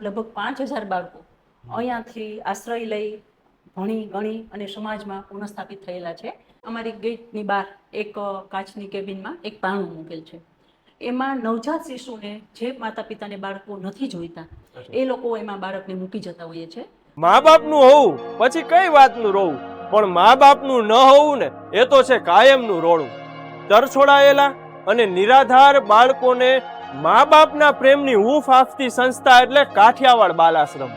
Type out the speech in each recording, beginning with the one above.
લગભગ પાંચ હજાર બાળકો અહીંયાથી આશ્રય લઈ ભણી ગણી અને સમાજમાં પુનઃસ્થાપિત થયેલા છે. અમારી ગેટની બહાર એક કાચની કેબિનમાં એક પાણું મૂકેલ છે. એમાં નવજાત શિશુને જે માતા પિતાને બાળકો નથી જોઈતા એ લોકો એમાં બાળકને મૂકી જતા હોઈએ છે. મા બાપનું હોવું પછી કઈ વાતનું રોવું? પણ મા બાપનું ન હોવું ને એ તો છે કાયમનું રોળું તરછોડાયેલા અને નિરાધાર બાળકોને મા બાપના પ્રેમની હૂંફ આપતી સંસ્થા એટલે કાઠિયાવાડ બાલાશ્રમ.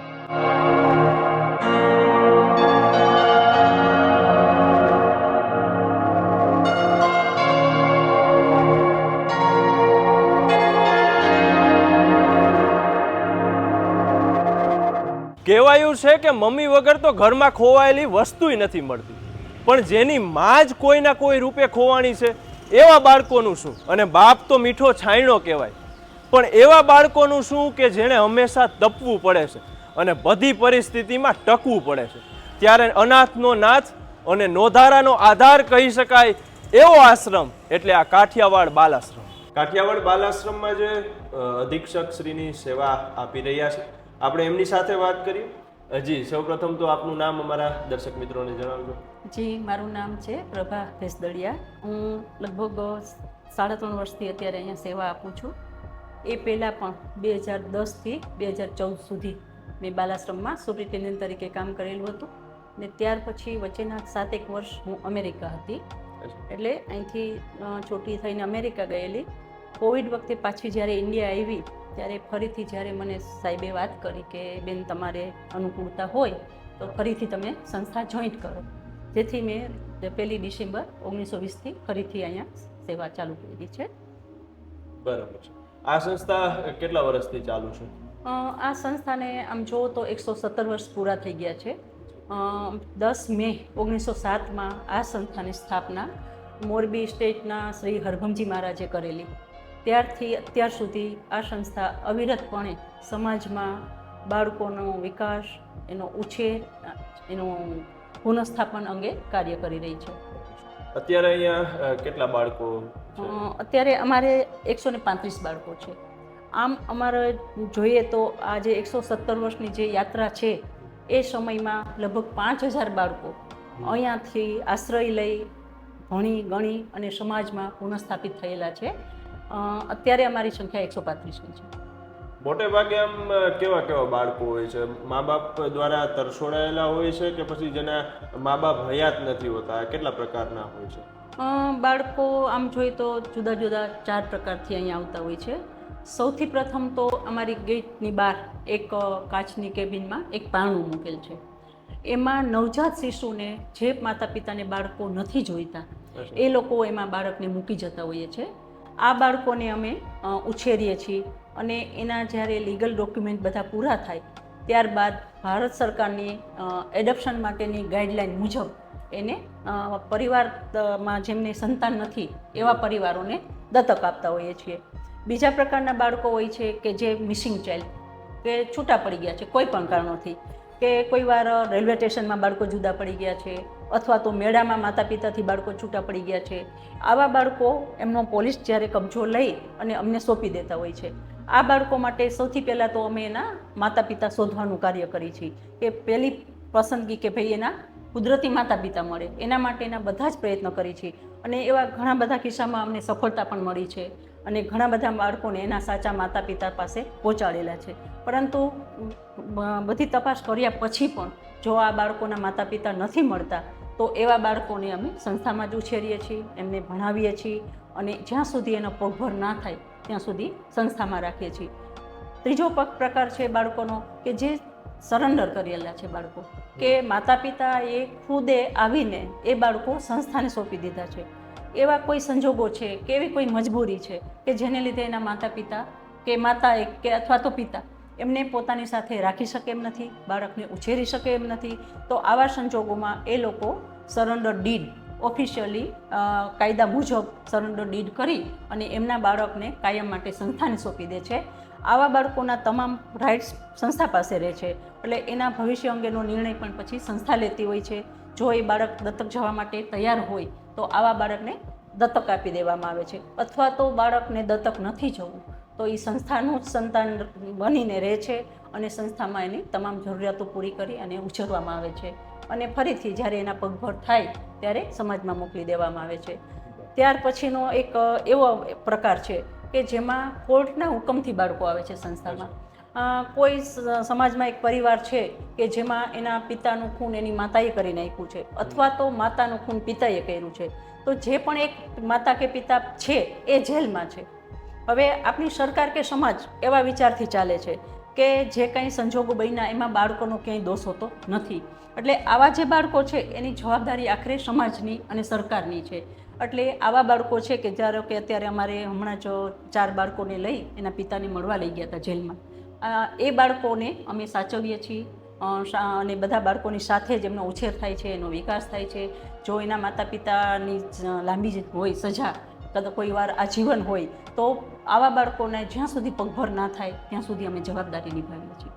કહેવાયું છે કે મમ્મી વગર તો ઘરમાં ખોવાયેલી વસ્તુય નથી મળતી. પણ જેની માં જ કોઈના કોઈ રૂપે ખોવાણી છે, એવા બાળકોનું શું? અને બાપ તો મીઠો છાંયણો કહેવાય. પણ એવા બાળકોનું શું કે જેણે હંમેશા તપવું પડે છે અને બધી પરિસ્થિતિમાં ટકવું પડે છે. ત્યારે અનાથનો નાથ અને નોધારાનો આધાર કહી શકાય એવો આશ્રમ એટલે આ કાઠિયાવાડ બાલાશ્રમ. કાઠિયાવાડ બાલાશ્રમમાં જે અધિક્ષક શ્રીની સેવા આપી રહ્યા છે. આપણે એમની સાથે વાત કરીએ? જી સૌપ્રથમ તો આપનું નામ અમારા દર્શક મિત્રોને જણાવજો. જી મારું નામ છે પ્રભા ભેસદળિયા હું લગભગ સાડા ત્રણ વર્ષથી અત્યારે અહીંયા સેવા આપું છું. એ પહેલાં પણ બે હજાર દસથી બે હજાર ચૌદ સુધી મેં બાલાશ્રમમાં સુપ્રિન્ટેન્ડન્ટ તરીકે કામ કરેલું હતું ને ત્યાર પછી વચ્ચેના સાતેક વર્ષ હું અમેરિકા હતી. એટલે અહીંથી છોટી થઈને અમેરિકા ગયેલી. કોવિડ વખતે પાછી જ્યારે ઇન્ડિયા આવી, ત્યારે ફરીથી જ્યારે મને સાહેબે વાત કરી કે, બેન, તમારે અનુકૂળતા હોય, તો ફરીથી તમે સંસ્થા જોઈન્ટ કરો. જેથી મેં પહેલી ડિસેમ્બર ઓગણીસો વીસથી ફરીથી અહીંયા સેવા ચાલુ કરી છે. બરાબર છે. આ સંસ્થા કેટલા વર્ષથી ચાલુ છે? આ સંસ્થાને આમ જુઓ તો એકસો સત્તર વર્ષ પૂરા થઈ ગયા છે. દસ મે ઓગણીસો સાતમાં આ સંસ્થાની સ્થાપના મોરબી સ્ટેટના શ્રી હરભમજી મહારાજે કરેલી. ત્યારથી અત્યાર સુધી આ સંસ્થા અવિરતપણે સમાજમાં બાળકોનો વિકાસ, એનો ઉછેર, એનું પુનઃસ્થાપન અંગે કાર્ય કરી રહી છે. અત્યારે અહીંયા કેટલા બાળકો અત્યારે અમારે એકસો ને પાંત્રીસ બાળકો છે. આમ અમારે જોઈએ તો આ જે એકસો સત્તર વર્ષની જે યાત્રા છે, એ સમયમાં લગભગ પાંચ હજાર બાળકો અહીંયાથી આશ્રય લઈ ભણી, ગણી અને સમાજમાં પુનઃસ્થાપિત થયેલા છે. અત્યારે અમારી સંખ્યા એકસો પાંત્રીસની છે. મોટે ભાગે આમ કેવા કેવા બાળકો હોય છે? મા બાપ દ્વારા તરછોડાયેલા હોય છે કે પછી જેના મા બાપ હયાત નથી હોતા? કેટલા પ્રકારના હોય છે? બાળકો આમ જોઈએ તો જુદા જુદા ચાર પ્રકારથી અહીંયા આવતા હોય છે. સૌથી પ્રથમ તો અમારી ગેટની બહાર એક કાચની કેબિનમાં એક પાણું મૂકેલ છે. એમાં નવજાત શિશુને જે માતા પિતાને બાળકો નથી જોઈતા એ લોકો એમાં બાળકને મૂકી જતા હોઈએ છે. આ બાળકોને અમે ઉછેરીએ છીએ. અને એના જ્યારે લીગલ ડોક્યુમેન્ટ બધા પૂરા થાય, ત્યારબાદ ભારત સરકારની એડપ્શન માટેની ગાઈડલાઈન મુજબ એને પરિવારમાં જેમને સંતાન નથી, એવા પરિવારોને દત્તક આપતા હોઈએ છીએ. બીજા પ્રકારના બાળકો હોય છે કે જે મિસિંગ ચાઇલ્ડ કે છૂટા પડી ગયા છે કોઈ પણ કારણોથી. કે કોઈ વાર રેલવે સ્ટેશનમાં બાળકો જુદા પડી ગયા છે, અથવા તો મેળામાં માતા પિતાથી બાળકો છૂટા પડી ગયા છે. આવા બાળકો એમનો પોલીસ જ્યારે કબજો લઈ અને અમને સોંપી દેતા હોય છે. આ બાળકો માટે સૌથી પહેલાં તો અમે એના માતા પિતા શોધવાનું કાર્ય કરીએ છીએ કે પહેલી પસંદગી કે ભાઈ એના કુદરતી માતા પિતા મળે. એના માટેના બધા જ પ્રયત્ન કરીએ છીએ. અને એવા ઘણા બધા કિસ્સામાં અમને સફળતા પણ મળી છે અને ઘણા બધા બાળકોને એના સાચા માતા પિતા પાસે પહોંચાડેલા છે. પરંતુ બધી તપાસ કર્યા પછી પણ જો આ બાળકોના માતા પિતા નથી મળતા, તો એવા બાળકોને અમે સંસ્થામાં જ ઉછેરીએ છીએ, એમને ભણાવીએ છીએ અને જ્યાં સુધી એનો પગભર ના થાય ત્યાં સુધી સંસ્થામાં રાખીએ છીએ. ત્રીજો પ્રકાર છે બાળકોનો કે જે સરેન્ડર કરેલા છે બાળકો. કે માતા પિતા એ ખુદે આવીને એ બાળકો સંસ્થાને સોંપી દીધા છે. એવા કોઈ સંજોગો છે કે એવી કોઈ મજબૂરી છે કે જેને લીધે એના માતા પિતા કે માતા એક કે અથવા તો પિતા એમને પોતાની સાથે રાખી શકે એમ નથી બાળકને ઉછેરી શકે એમ નથી. તો આવા સંજોગોમાં એ લોકો સરેન્ડર ડીડ ઓફિશિયલી કાયદા મુજબ સરેન્ડર ડીડ કરી અને એમના બાળકને કાયમ માટે સંસ્થાને સોંપી દે છે. આવા બાળકોના તમામ રાઇટ્સ સંસ્થા પાસે રહે છે. એટલે એના ભવિષ્ય અંગેનો નિર્ણય પણ પછી સંસ્થા લેતી હોય છે. જો એ બાળક દત્તક જવા માટે તૈયાર હોય, તો આવા બાળકને દત્તક આપી દેવામાં આવે છે. અથવા તો બાળકને દત્તક નથી જવું, તો એ સંસ્થાનું જ સંતાન બનીને રહે છે અને સંસ્થામાં એની તમામ જરૂરિયાતો પૂરી કરી અને ઉછેરવામાં આવે છે. અને ફરીથી જ્યારે એના પગભર થાય ત્યારે સમાજમાં મોકલી દેવામાં આવે છે. ત્યાર પછીનો એક એવો પ્રકાર છે કે જેમાં કોર્ટના હુકમથી બાળકો આવે છે સંસ્થામાં. કોઈ સમાજમાં એક પરિવાર છે કે જેમાં એના પિતાનું ખૂન એની માતાએ કરી નાખ્યું છે અથવા તો માતાનું ખૂન પિતાએ કર્યું છે. તો જે પણ એક માતા કે પિતા છે એ જેલમાં છે. હવે આપણી સરકાર કે સમાજ એવા વિચારથી ચાલે છે કે જે કંઈ સંજોગો બન્યા એમાં બાળકોનો ક્યાંય દોષ હોતો નથી. એટલે આવા જે બાળકો છે, એની જવાબદારી આખરે સમાજની અને સરકારની છે. એટલે આવા બાળકો છે કે જ્યારે કે અત્યારે અમારે હમણાં જ ચાર બાળકોને લઈ એના પિતાને મળવા લઈ ગયા હતા જેલમાં. એ બાળકોને અમે સાચવીએ છીએ. અને બધા બાળકોની સાથે જ એમનો ઉછેર થાય છે, એનો વિકાસ થાય છે. જો એના માતા પિતાની લાંબી હોય સજા કદાચ કોઈ વાર આજીવન હોય, તો આવા બાળકોને જ્યાં સુધી પગભર ના થાય, ત્યાં સુધી અમે જવાબદારી નિભાવીએ છીએ.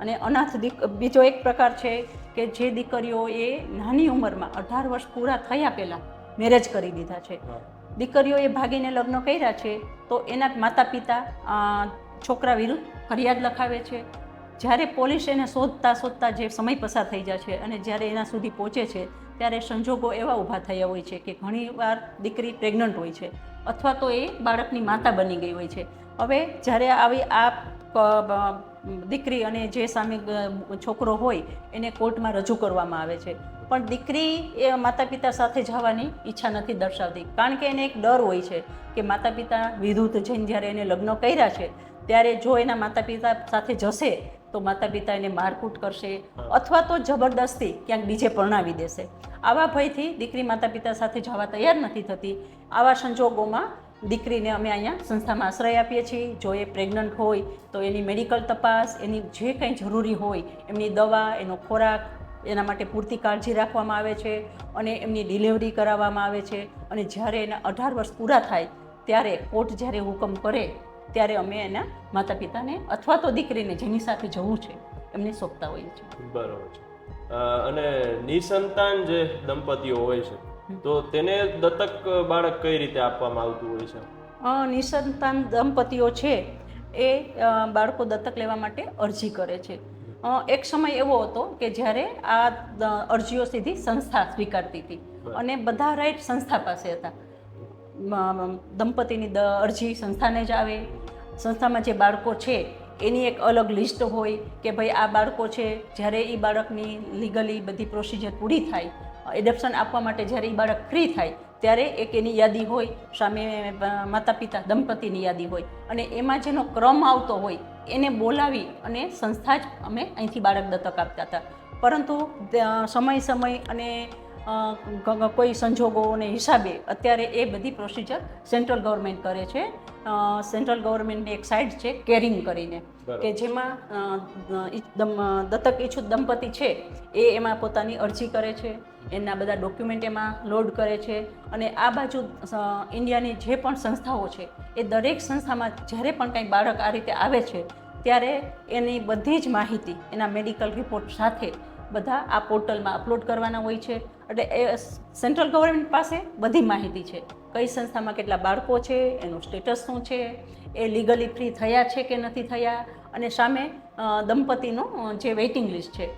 અને અનાથ દીક બીજો એક પ્રકાર છે કે જે દીકરીઓએ નાની ઉંમરમાં અઢાર વર્ષ પૂરા થયા પહેલાં મેરેજ કરી દીધા છે. દીકરીઓએ ભાગીને લગ્ન કર્યા છે તો એના માતા પિતા છોકરા વિરુદ્ધ ફરિયાદ લખાવે છે. જ્યારે પોલીસ એને શોધતા શોધતા જે સમય પસાર થઈ જાય છે અને જ્યારે એના સુધી પહોંચે છે ત્યારે સંજોગો એવા ઊભા થયા હોય છે કે ઘણીવાર દીકરી પ્રેગ્નન્ટ હોય છે અથવા તો એ બાળકની માતા બની ગઈ હોય છે. હવે જ્યારે આવી આ દીકરી અને જે સામે છોકરો હોય એને કોર્ટમાં રજૂ કરવામાં આવે છે. પણ દીકરી એ માતા પિતા સાથે જવાની ઈચ્છા નથી દર્શાવતી. કારણ કે એને એક ડર હોય છે કે માતા પિતા વિરુદ્ધ જઈને જ્યારે એને લગ્ન કર્યા છે, ત્યારે જો એના માતા પિતા સાથે જશે, તો માતા પિતા એને મારકૂટ કરશે અથવા તો જબરદસ્તી ક્યાંક બીજે પરણાવી દેશે. આવા ભયથી દીકરી માતા પિતા સાથે જવા તૈયાર નથી થતી. આવા સંજોગોમાં દીકરીને અમે અહીંયા સંસ્થામાં આશ્રય આપીએ છીએ. જો એ પ્રેગ્નન્ટ હોય, તો એની મેડિકલ તપાસ, એની જે કંઈ જરૂરી હોય, એમની દવા, એનો ખોરાક, એના માટે પૂરતી કાળજી રાખવામાં આવે છે અને એમની ડિલિવરી કરાવવામાં આવે છે. અને જ્યારે એના અઢાર વર્ષ પૂરા થાય, ત્યારે કોર્ટ જ્યારે હુકમ કરે, ત્યારે અમે એના માતા પિતાને અથવા તો દીકરીને જેની સાથે જવું છે, એમને સોંપતા હોઈએ છીએ. બરાબર છે. અને નિસંતાન જે દંપતીઓ હોય છે તો તેને દત્તક બાળક કઈ રીતે આપવામાં આવતું હોય છે? નિસંતાન દંપતીઓ છે એ બાળકો દત્તક લેવા માટે અરજી કરે છે. એક સમય એવો હતો કે જ્યારે આ અરજીઓ સીધી સંસ્થા સ્વીકારતી હતી અને બધા રાઈટ સંસ્થા પાસે હતા. દંપતીની અરજી સંસ્થાને જ આવે. સંસ્થામાં જે બાળકો છે એની એક અલગ લિસ્ટ હોય કે ભાઈ આ બાળકો છે જ્યારે એ બાળકની લીગલી બધી પ્રોસિજર પૂરી થાય એડપ્શન આપવા માટે જ્યારે એ બાળક ફ્રી થાય, ત્યારે એક એની યાદી હોય, સામે માતા પિતા દંપતીની યાદી હોય અને એમાં જેનો ક્રમ આવતો હોય, એને બોલાવી અને સંસ્થા જ અમે અહીંથી બાળક દત્તક આપતા હતા પરંતુ સમય સમય અને કોઈ સંજોગોને હિસાબે અત્યારે એ બધી પ્રોસિજર સેન્ટ્રલ ગવર્મેન્ટ કરે છે સેન્ટ્રલ ગવર્મેન્ટની એક સાઇટ છે કેરિંગ કરીને. કે જેમાં દત્તક ઈચ્છુક દંપતી છે, એ એમાં પોતાની અરજી કરે છે, એના બધા ડોક્યુમેન્ટ એમાં લોડ કરે છે, અને આ બાજુ ઇન્ડિયાની જે પણ સંસ્થાઓ છે, એ દરેક સંસ્થામાં જ્યારે પણ કંઈ બાળક આ રીતે આવે છે, ત્યારે એની બધી જ માહિતી, એના મેડિકલ રિપોર્ટ સાથે બધા આ પોર્ટલમાં અપલોડ કરવાના હોય છે, એટલે એ સેન્ટ્રલ ગવર્મેન્ટ પાસે બધી માહિતી છે. કઈ સંસ્થામાં કેટલા બાળકો છે, એનું સ્ટેટસ શું છે, એ લીગલી ફ્રી થયા છે કે નથી થયા, અને સામે દંપતીનું જે વેઇટિંગ લિસ્ટ છે.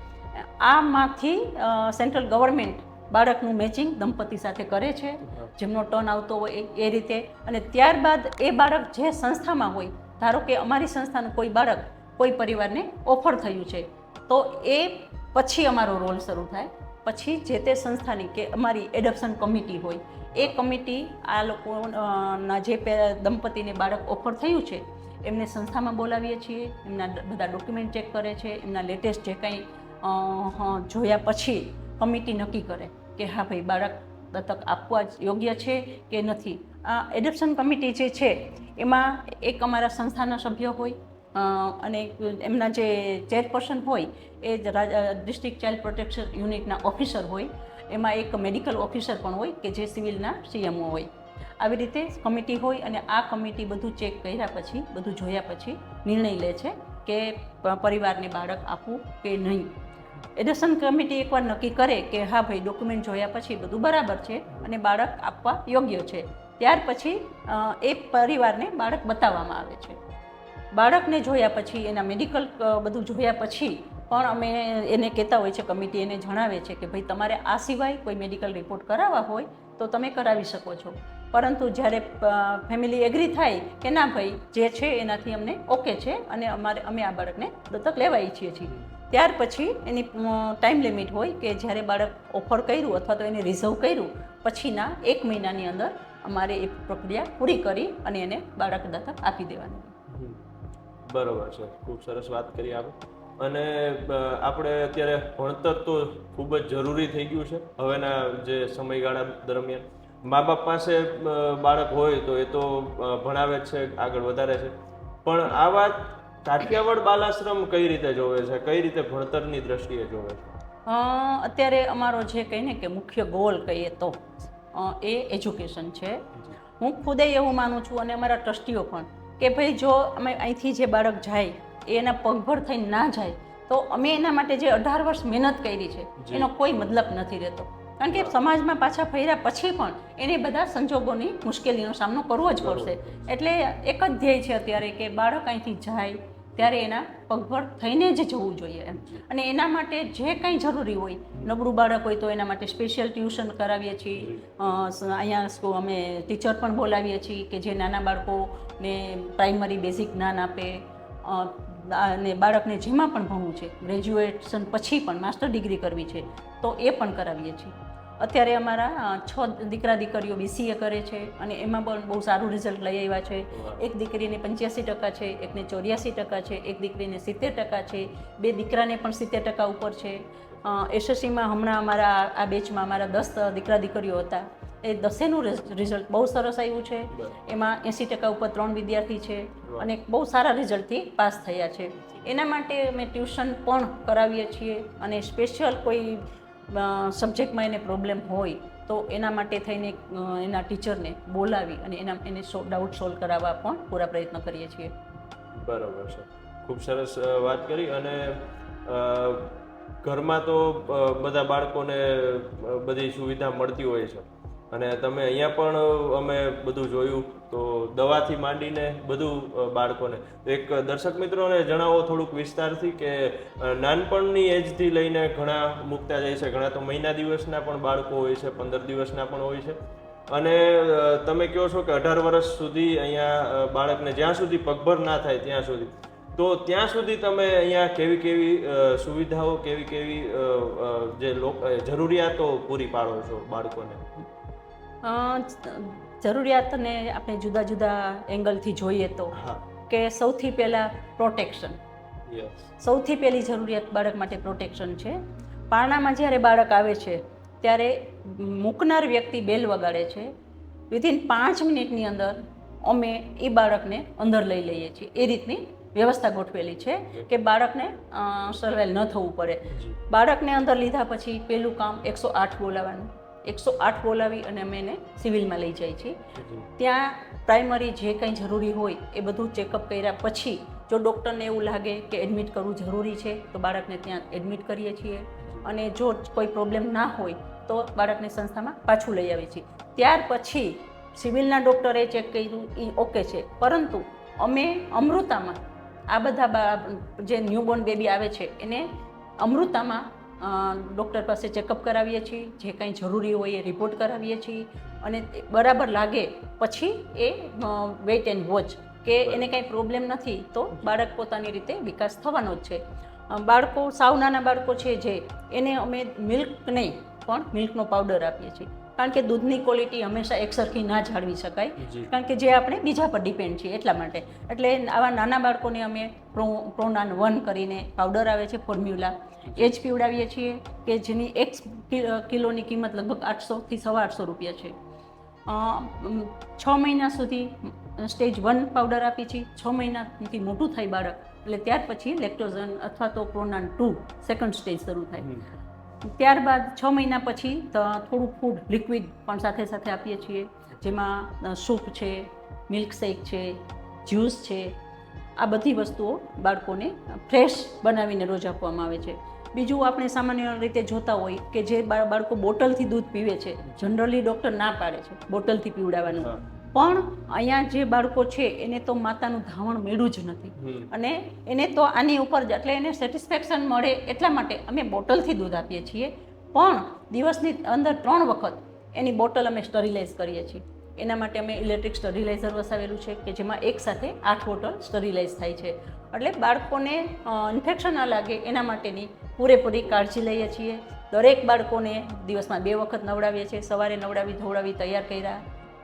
આમાંથી સેન્ટ્રલ ગવર્મેન્ટ બાળકનું મેચિંગ દંપતી સાથે કરે છે, જેમનો ટર્ન આવતો હોય એ- રીતે. અને ત્યારબાદ એ બાળક જે સંસ્થામાં હોય, ધારો કે અમારી સંસ્થાનું કોઈ બાળક કોઈ પરિવારને ઓફર થયું છે, તો એ પછી અમારો રોલ શરૂ થાય. પછી જે તે સંસ્થાની કે અમારી એડપ્શન કમિટી હોય એ કમિટી આ લોકોના જે દંપતીને બાળક ઓફર થયું છે, એમને સંસ્થામાં બોલાવીએ છીએ, એમના બધા ડોક્યુમેન્ટ ચેક કરે છે, એમના લેટેસ્ટ જે કંઈ જોયા પછી કમિટી નક્કી કરે કે હા ભાઈ બાળક દત્તક આપવા જ યોગ્ય છે કે નથી. આ એડપ્શન કમિટી જે છે, એમાં એક અમારા સંસ્થાના સભ્ય હોય અને એમના જે ચેરપર્સન હોય, એ ડિસ્ટ્રિક્ટ ચાઇલ્ડ પ્રોટેક્શન યુનિટના ઓફિસર હોય એમાં એક મેડિકલ ઓફિસર પણ હોય કે જે સિવિલના સીએમઓ હોય. આવી રીતે કમિટી હોય અને આ કમિટી બધું ચેક કર્યા પછી, બધું જોયા પછી નિર્ણય લે છે કે પરિવારને બાળક આપવું કે નહીં. એડેશન કમિટી એકવાર નક્કી કરે કે હા ભાઈ ડોક્યુમેન્ટ જોયા પછી બધું બરાબર છે અને બાળક આપવા યોગ્ય છે. ત્યાર પછી એ પરિવારને બાળક બતાવવામાં આવે છે. બાળકને જોયા પછી, એના મેડિકલ બધું જોયા પછી પણ અમે એને કહેતા હોય છે, કમિટી એને જણાવે છે કે ભાઈ તમારે આ સિવાય કોઈ મેડિકલ રિપોર્ટ કરાવવા હોય તો તમે કરાવી શકો છો. પરંતુ જ્યારે ફેમિલી એગ્રી થાય કે ના ભાઈ, જે છે એનાથી અમને ઓકે છે અને અમારે, અમે આ બાળકને દત્તક લેવા ઈચ્છીએ છીએ. ત્યાર પછી એની ટાઈમ લિમિટ હોય કે જ્યારે બાળક ઓફર કર્યું અથવા તો એને રિઝર્વ કર્યું, પછીના એક મહિનાની અંદર અમારે એ પ્રક્રિયા પૂરી કરી અને એને બાળક દત્તક આપી દેવાનું. બરોબર છે. ખૂબ સરસ વાત કરી આપણે અને આપણે અત્યારે ભણતર તો ખૂબ જ જરૂરી થઈ ગયું છે હવેના જે સમયગાળા દરમિયાન. મા બાપ પાસે બાળક હોય તો એ તો ભણાવે જ છે આગળ વધારે છે. પણ આ વાત કાઠિયાવાડ બાલાશ્રમ કઈ રીતે જોવે છે? કઈ રીતે ભણતરની દ્રષ્ટિએ જોવે છે? અત્યારે અમારો જે કહીને કે મુખ્ય ગોલ કહીએ તો એ એજ્યુકેશન છે. હું ખુદે એવું માનું છું અને અમારા ટ્રસ્ટીઓ પણ કે ભાઈ જો અમે અહીંથી જે બાળક જાય એના પગભર થઈને ના જાય તો અમે એના માટે જે અઢાર વર્ષ મહેનત કરી છે એનો કોઈ મતલબ નથી રહેતો. કારણ કે સમાજમાં પાછા ફર્યા પછી પણ એને બધા સંજોગોની મુશ્કેલીનો સામનો કરવો જ પડશે. એટલે એક જ ધ્યેય છે અત્યારે કે બાળક અહીંથી જાય ત્યારે એના પગભર થઈને જ જવું જોઈએ એમ. અને એના માટે જે કંઈ જરૂરી હોય નબળું બાળક હોય તો એના માટે સ્પેશિયલ ટ્યુશન કરાવીએ છીએ. અહીંયા અમે ટીચર પણ બોલાવીએ છીએ કે જે નાના બાળકોને પ્રાઇમરી બેઝિક જ્ઞાન આપે. અને બાળકને જેમાં પણ ભણવું છે ગ્રેજ્યુએશન પછી પણ માસ્ટર ડિગ્રી કરવી છે, તો એ પણ કરાવીએ છીએ. અત્યારે અમારા છ દીકરા દીકરીઓ બીસીએ કરે છે અને એમાં પણ બહુ સારું રિઝલ્ટ લઈ આવ્યા છે. એક દીકરીને પંચ્યાસી ટકા છે, એકને ચોર્યાસી ટકા છે, એક દીકરીને સિત્તેર ટકા છે, બે દીકરાને પણ સિત્તેર ટકા ઉપર છે. એસએસસીમાં હમણાં અમારા, આ બેચમાં અમારા દસ દીકરા દીકરીઓ હતા. એ દસેનું રિઝલ્ટ બહુ સરસ આવ્યું છે. એમાં એંસી ટકા ઉપર ત્રણ વિદ્યાર્થી છે અને બહુ સારા રિઝલ્ટથી પાસ થયા છે. એના માટે અમે ટ્યુશન પણ કરાવીએ છીએ અને સ્પેશિયલ કોઈ સબ્જેક્ટમાં એને પ્રોબ્લેમ હોય તો એના માટે થઈને એના ટીચરને બોલાવી અને એના એને ડાઉટ સોલ્વ કરાવવા પણ પૂરા પ્રયત્ન કરીએ છીએ. બરાબર છે. ખૂબ સરસ વાત કરી અને ઘરમાં તો બધા બાળકોને બધી સુવિધા મળતી હોય છે. અને તમે અહીંયા પણ અમે બધું જોયું, તો દવાથી માંડીને બધું બાળકોને. એક દર્શક મિત્રોને જણાવો થોડુંક વિસ્તારથી કે નાનપણની એજથી લઈને ઘણા મૂકતા જાય છે. ઘણા તો મહિના દિવસના પણ બાળકો હોય છે, પંદર દિવસના પણ હોય છે. અને તમે કહો છો કે અઢાર વર્ષ સુધી અહીંયા બાળકને જ્યાં સુધી પગભર ના થાય ત્યાં સુધી. તો ત્યાં સુધી તમે અહીંયા કેવી કેવી સુવિધાઓ, કેવી કેવી જે જરૂરિયાતો પૂરી પાડો છો બાળકોને? જરૂરિયાતને આપણે જુદા જુદા એંગલથી જોઈએ તો કે સૌથી પહેલાં પ્રોટેક્શન. સૌથી પહેલી જરૂરિયાત બાળક માટે પ્રોટેક્શન છે. પારણામાં જ્યારે બાળક આવે છે ત્યારે મૂકનાર વ્યક્તિ બેલ વગાડે છે. વિધિન પાંચ મિનિટની અંદર અમે એ બાળકને અંદર લઈ લઈએ છીએ. એ રીતની વ્યવસ્થા ગોઠવેલી છે કે બાળકને સર્વેલ ન થવું પડે. બાળકને અંદર લીધા પછી પહેલું કામ એકસો આઠ બોલાવવાનું એકસો આઠ બોલાવી અને અમે એને સિવિલમાં લઈ જાય છીએ. ત્યાં પ્રાઇમરી જે કંઈ જરૂરી હોય એ બધું ચેકઅપ કર્યા પછી જો ડૉક્ટરને એવું લાગે કે એડમિટ કરવું જરૂરી છે તો બાળકને ત્યાં એડમિટ કરીએ છીએ. અને જો કોઈ પ્રોબ્લેમ ના હોય તો બાળકને સંસ્થામાં પાછું લઈ આવીએ છીએ. ત્યાર પછી સિવિલના ડૉક્ટરે ચેક કર્યું એ ઓકે છે. પરંતુ અમે અમૃતામાં આ બધા બા- જે ન્યૂબોર્ન બેબી આવે છે એને અમૃતામાં ડૉક્ટર પાસે ચેકઅપ કરાવીએ છીએ જે કાંઈ જરૂરી હોય એ રિપોર્ટ કરાવીએ છીએ. અને બરાબર લાગે પછી એ વેઇટ એન્ડ વોચ કે એને કાંઈ પ્રોબ્લેમ નથી તો બાળક પોતાની રીતે વિકાસ થવાનો જ છે. બાળકો સાવ નાના બાળકો છે જે એને અમે મિલ્ક નહીં પણ મિલ્કનો પાવડર આપીએ છીએ. કારણ કે દૂધની ક્વોલિટી હંમેશા એકસરખી ના જાળવી શકાય. કારણ કે જે આપણે બીજા પર ડિપેન્ડ છીએ એટલા માટે. એટલે આવા નાના બાળકોને અમે પ્રો પ્રોનાન વન કરીને પાવડર આવે છે ફોર્મ્યુલા એ જ પીવડાવીએ છીએ કે જેની એક કિલોની કિંમત લગભગ આઠસોથી સવા આઠસો રૂપિયા છે. છ મહિના સુધી સ્ટેજ વન પાવડર આપી છીએ. છ મહિનાથી મોટું થાય બાળક. એટલે ત્યાર પછી લેક્ટોઝન અથવા તો પ્રોનાન ટુ સેકન્ડ સ્ટેજ શરૂ થાય. ત્યારબાદ છ મહિના પછી થોડું ફૂડ લિક્વિડ પણ સાથે સાથે આપીએ છીએ. જેમાં સૂપ છે મિલ્કશેક છે જ્યુસ છે. આ બધી વસ્તુઓ બાળકોને ફ્રેશ બનાવીને રોજ આપવામાં આવે છે. બીજું આપણે સામાન્ય રીતે જોતા હોય કે જે બાળકો બોટલથી દૂધ પીવે છે જનરલી ડૉક્ટર ના પાડે છે બોટલથી પીવડાવવાનું. પણ અહીંયા જે બાળકો છે એને તો માતાનું ધાવણ મેળવું જ નથી. અને એને તો આની ઉપર જ એટલે એને સેટિસ્ફેક્શન મળે એટલા માટે અમે બોટલથી દૂધ આપીએ છીએ. પણ દિવસની અંદર ત્રણ વખત એની બોટલ અમે સ્ટરીલાઇઝ કરીએ છીએ. એના માટે અમે ઇલેક્ટ્રિક સ્ટરીલાઇઝર વસાવેલું છે કે જેમાં એક સાથે આઠ બોટલ સ્ટરીલાઇઝ થાય છે. એટલે બાળકોને ઇન્ફેક્શન ન લાગે એના માટેની પૂરેપૂરી કાળજી લઈએ છીએ. દરેક બાળકોને દિવસમાં બે વખત નવડાવીએ છીએ. સવારે નવડાવી ધોવડાવી તૈયાર કર્યા.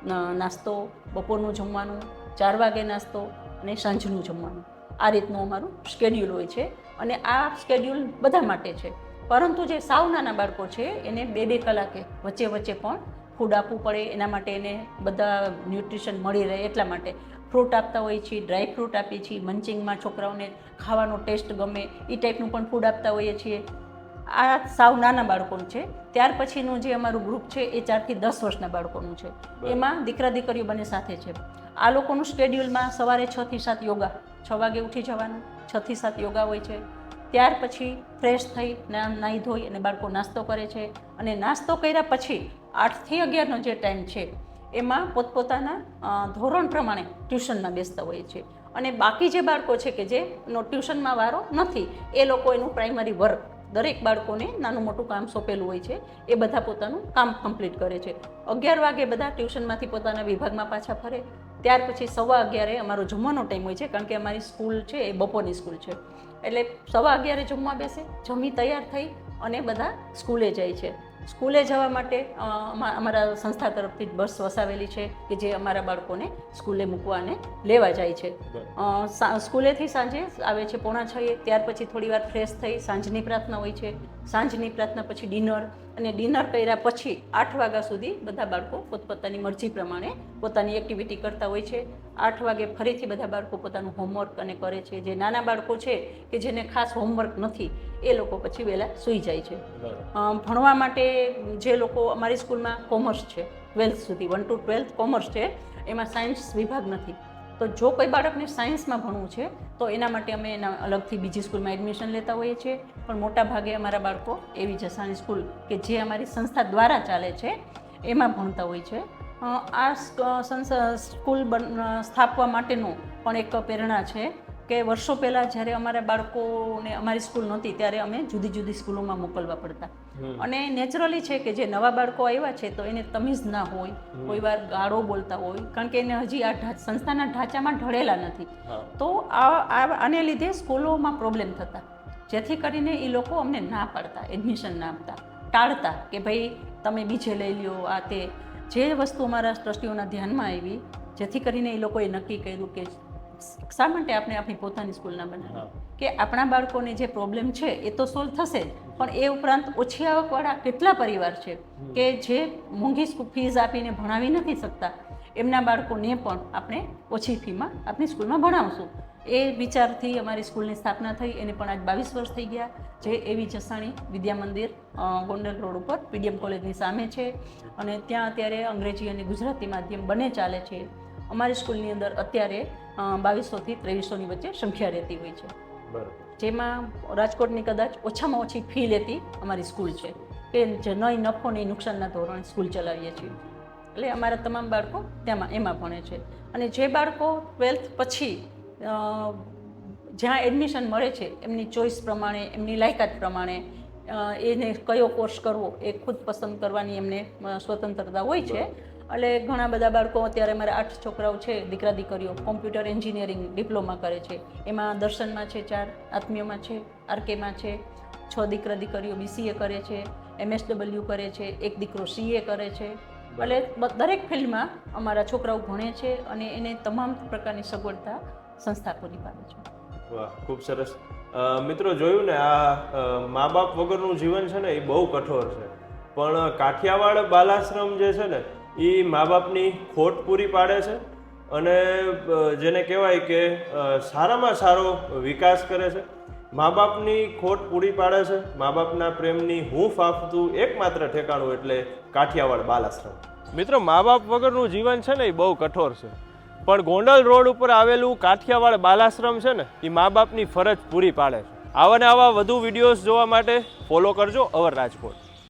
નાસ્તો, બપોરનું જમવાનું, ચાર વાગે નાસ્તો અને સાંજનું જમવાનું. આ રીતનું અમારું સ્કેડ્યુલ હોય છે અને આ સ્કેડ્યુલ બધા માટે છે. પરંતુ જે સાવ નાના બાળકો છે, એને બે બે કલાકે વચ્ચે વચ્ચે પણ ફૂડ આપવું પડે, એના માટે એને બધા ન્યુટ્રિશન મળી રહે એટલા માટે. ફ્રૂટ આપતા હોઈએ છીએ ડ્રાય ફ્રૂટ આપીએ છીએ મંચિંગમાં છોકરાઓને ખાવાનો ટેસ્ટ ગમે એ ટાઈપનું પણ ફૂડ આપતા હોઈએ છીએ. આ સાવ નાના બાળકોનું છે. ત્યાર પછીનું જે અમારું ગ્રુપ છે એ ચારથી દસ વર્ષના બાળકોનું છે. એમાં દીકરા દીકરીઓ બંને સાથે છે. આ લોકોનું સ્કેડ્યુલમાં સવારે છ થી સાત યોગા છ વાગે ઉઠી જવાનું છ થી સાત યોગા હોય છે. ત્યાર પછી ફ્રેશ થઈ નાહી ધોઈ અને બાળકો નાસ્તો કરે છે. અને નાસ્તો કર્યા પછી આઠથી અગિયારનો જે ટાઈમ છે એમાં પોતપોતાના ધોરણ પ્રમાણે ટ્યુશનમાં બેસતા હોય છે. અને બાકી જે બાળકો છે કે જેનો ટ્યુશનમાં વારો નથી એ લોકો એનું પ્રાઇમરી વર્ક દરેક બાળકોને નાનું મોટું કામ સોંપેલું હોય છે, એ બધા પોતાનું કામ કમ્પ્લીટ કરે છે. અગિયાર વાગે બધા ટ્યુશનમાંથી પોતાના વિભાગમાં પાછા ફરે, ત્યાર પછી સવા અગિયારે અમારો જમવાનો ટાઈમ હોય છે, કારણ કે અમારી સ્કૂલ છે, એ બપોરની સ્કૂલ છે. એટલે સવા અગિયારે જમવા બેસે, જમી તૈયાર થઈ અને બધા સ્કૂલે જાય છે. સ્કૂલે જવા માટે અમા- અમારા સંસ્થા તરફથી બસ વસાવેલી છે કે જે અમારા બાળકોને સ્કૂલે મૂકવા અને લેવા જાય છે. સ્કૂલેથી સાંજે આવે છે પોણા છએ ત્યાર પછી થોડી વાર ફ્રેશ થઈ સાંજની પ્રાર્થના હોય છે. સાંજની પ્રાર્થના પછી ડિનર અને ડિનર કર્યા પછી આઠ વાગ્યા સુધી બધા બાળકો પોતપોતાની મરજી પ્રમાણે પોતાની એક્ટિવિટી કરતા હોય છે. આઠ વાગે ફરીથી બધા બાળકો પોતાનું હોમવર્ક અને કરે છે. જે નાના બાળકો છે કે જેને ખાસ હોમવર્ક નથી એ લોકો પછી વહેલા સૂઈ જાય છે. ભણવા માટે જે લોકો અમારી સ્કૂલમાં કોમર્સ છે ટ્વેલ્થ સુધી વન ટુ ટ્વેલ્થ કોમર્સ છે એમાં સાયન્સ વિભાગ નથી. તો જો કોઈ બાળકને સાયન્સમાં ભણવું છે, તો એના માટે અમે એના અલગથી બીજી સ્કૂલમાં એડમિશન લેતા હોઈએ છીએ. પણ મોટા ભાગે અમારા બાળકો એવી જસાની સ્કૂલ કે જે અમારી સંસ્થા દ્વારા ચાલે છે, એમાં ભણતા હોય છે. આ સ્ક- સ્કૂલ સ્થાપવા માટેનું પણ એક પ્રેરણા છે. કે વર્ષો પહેલાં જ્યારે અમારા બાળકોને અમારી સ્કૂલ નહોતી ત્યારે અમે જુદી જુદી સ્કૂલોમાં મોકલવા પડતા. અને નેચરલી છે કે જે નવા બાળકો આવ્યા છે તો એને તમીઝ ના હોય કોઈ વાર ગાળો બોલતા હોય કારણ કે એને હજી આ સંસ્થાના ઢાંચામાં ઢળેલા નથી. તો આ- આને લીધે સ્કૂલોમાં પ્રોબ્લેમ થતા. જેથી કરીને એ લોકો અમને ના પાડતા એડમિશન ના આપતા. ટાળતા કે ભાઈ તમે બીજે લઈ લ્યો આ તે. જે વસ્તુ અમારા ટ્રસ્ટીઓના ધ્યાનમાં આવી જેથી કરીને એ લોકોએ નક્કી કર્યું કે શા માટે આપણે આપણી પોતાની સ્કૂલ ના બનાવી કે આપણા બાળકોને જે પ્રોબ્લેમ છે એ તો સોલ્વ થશે જ. પણ એ ઉપરાંત ઓછી આવકવાળા કેટલા પરિવાર છે કે જે મોંઘી ફીઝ આપીને ભણાવી નથી શકતા એમના બાળકોને પણ આપણે ઓછી ફીમાં આપણી સ્કૂલમાં ભણાવશું. એ વિચારથી અમારી સ્કૂલની સ્થાપના થઈ એને પણ આજ બાવીસ વર્ષ થઈ ગયા. જે એવી જસાણી વિદ્યા મંદિર ગોંડલ રોડ ઉપર પીડીએમ કોલેજની સામે છે. અને ત્યાં અત્યારે અંગ્રેજી અને ગુજરાતી માધ્યમ બંને ચાલે છે. અમારી સ્કૂલની અંદર અત્યારે બાવીસોથી ત્રેવીસોની વચ્ચે સંખ્યા રહેતી હોય છે. જેમાં રાજકોટની કદાચ ઓછામાં ઓછી ફી લેતી અમારી સ્કૂલ છે. કે જે નહીં નફો નહીં નુકસાનના ધોરણે સ્કૂલ ચલાવીએ છીએ. એટલે અમારા તમામ બાળકો તેમાં એમાં ભણે છે. અને જે બાળકો ટ્વેલ્થ પછી જ્યાં એડમિશન મળે છે એમની ચોઈસ પ્રમાણે એમની લાયકાત પ્રમાણે એને કયો કોર્સ કરવો એ ખુદ પસંદ કરવાની એમને સ્વતંત્રતા હોય છે. એટલે ઘણા બધા બાળકો અત્યારે મારા આઠ છોકરાઓ છે, દીકરા દીકરીઓ કોમ્પ્યુટર એન્જિનિયરિંગ ડિપ્લોમા કરે છે. એમાં દર્શનમાં છે ચાર, આત્મીયમાં છે, આરકેમાં છે, છ દીકરા દીકરીઓ બીસીએ કરે છે એમએસડબલ્યુ કરે છે, એક દીકરો સીએ કરે છે. એટલે દરેક ફિલ્ડમાં અમારા છોકરાઓ ભણે છે અને એને તમામ પ્રકારની સગવડતા સંસ્થા પૂરી પાડે છે. વાહ, ખૂબ સરસ. મિત્રો જોયું ને, આ મા બાપ વગરનું જીવન છે ને એ બહુ કઠોર છે. પણ કાઠિયાવાડ બાલાશ્રમ જે છે ને એ મા બાપની ખોટ પૂરી પાડે છે અને જેને કહેવાય કે સારામાં સારો વિકાસ કરે છે. મા બાપની ખોટ પૂરી પાડે છે. મા બાપના પ્રેમની હૂંફ ફાફતું એકમાત્ર ઠેકાણું એટલે કાઠિયાવાડ બાલાશ્રમ. મિત્રો મા બાપ વગરનું જીવન છે ને એ બહુ કઠોર છે. પણ ગોંડલ રોડ ઉપર આવેલું કાઠિયાવાડ બાલાશ્રમ છે ને, એ મા બાપની ફરજ પૂરી પાડે છે. આવા ને આવા વધુ વિડીયોઝ જોવા માટે ફોલો કરજો અવર રાજકોટ.